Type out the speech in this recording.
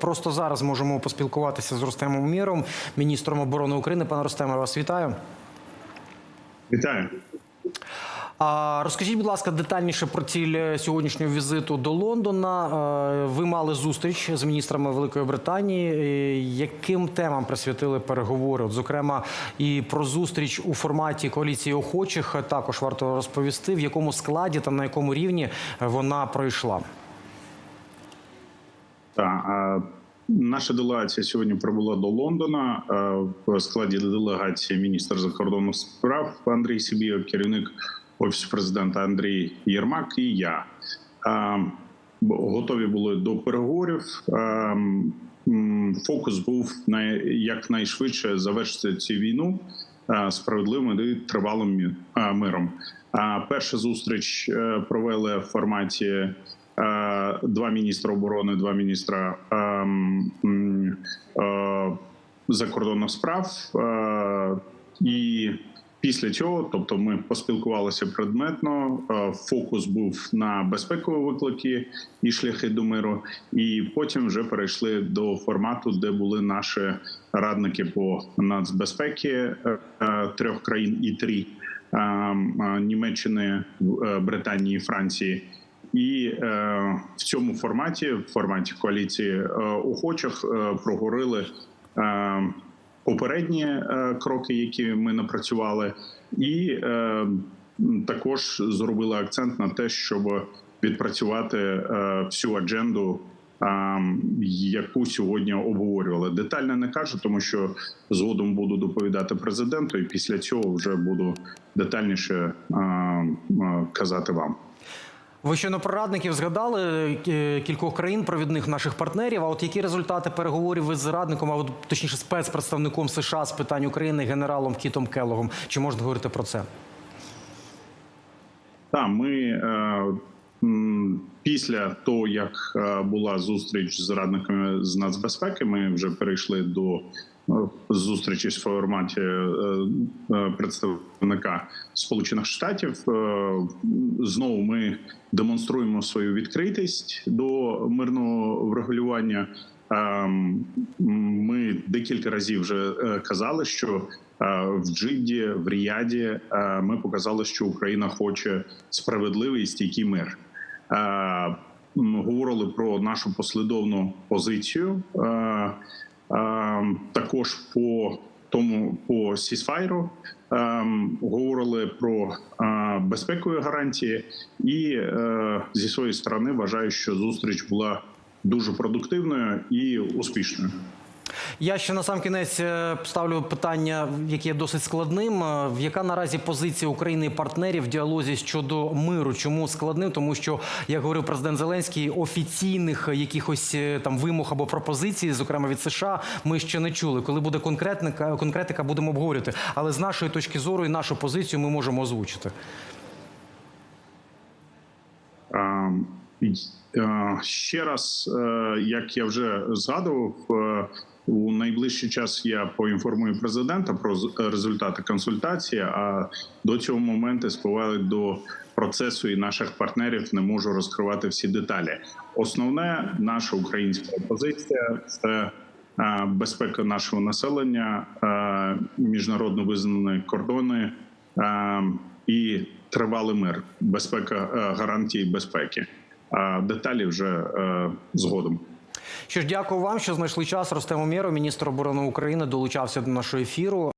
Просто зараз можемо поспілкуватися з Рустемом Міром, міністром оборони України. Пане Рустеме, я вас вітаю. Вітаю. А розкажіть, будь ласка, детальніше про ціль сьогоднішнього візиту до Лондона. Ви мали зустріч з міністрами Великої Британії. Яким темам присвятили переговори? От, зокрема, і про зустріч у форматі коаліції охочих також варто розповісти, в якому складі та на якому рівні вона пройшла. Так, наша делегація сьогодні прибула до Лондона в складі делегації міністр закордонних справ Андрій Сибієв, керівник офісу президента Андрій Єрмак і я. Готові були до переговорів. Фокус був на якнайшвидше завершити цю війну справедливим і тривалим миром. Перша зустріч е, провели в форматі два міністра оборони, два міністра ем, е, закордонних справ. Е, І після цього, тобто, ми поспілкувалися предметно. е, Фокус був на безпекові виклики і шляхи до миру. І потім вже перейшли до формату, де були наші радники по нацбезпеки е, е, трьох країн і три е, е, Німеччини, е, Британії, Франції. І е, в цьому форматі, в форматі коаліції е, охочих, е, проговорили е, попередні е, кроки, які ми напрацювали, і е, також зробили акцент на те, щоб відпрацювати е, всю адженду. е, Яку сьогодні обговорювали детально не кажу, тому що згодом буду доповідати президенту, і після цього вже буду детальніше е, е, казати вам. Ви щойно про радників згадали е, кількох країн провідних наших партнерів. А от які результати переговорів ви з радником, а от точніше спецпредставником США з питань України генералом Кітом Келлогом? Чи можна говорити про це? Так, ми е, після того, як е, була зустріч з радниками з нацбезпеки, ми вже перейшли до е, зустрічі в форматі е, е, представника Сполучених Штатів. Е, Знову ми демонструємо свою відкритість до мирного врегулювання. Ем, Ми декілька разів вже е, казали, що е, в Джидді, в Ріяді е, ми показали, що Україна хоче справедливий і стійкий мир. Говорили про нашу послідовну позицію. Е, е, Також по тому по сісфайру ем, говорили про е, безпекові гарантії, і е, зі своєї сторони вважаю, що зустріч була дуже продуктивною і успішною. Я ще на сам кінець е, ставлю питання, яке є досить складним. Е, В яка наразі позиція України і партнерів в діалозі щодо миру? Чому складним? Тому що, як говорив президент Зеленський, офіційних якихось е, там вимог або пропозицій, зокрема від США, ми ще не чули. Коли буде конкретика, будемо обговорювати. Але з нашої точки зору і нашу позицію ми можемо озвучити. Е, е, Ще раз, е, як я вже згадував, е, у найближчий час я поінформую президента про результати консультації. А до цього моменту спливають до процесу і наших партнерів не можу розкривати всі деталі. Основне наша українська позиція це безпека нашого населення, міжнародно визнані кордони і тривалий мир, безпека гарантії безпеки. А деталі вже згодом. Що ж, дякую вам, що знайшли час. Ростемо Мєро, міністр оборони України, долучався до нашого ефіру.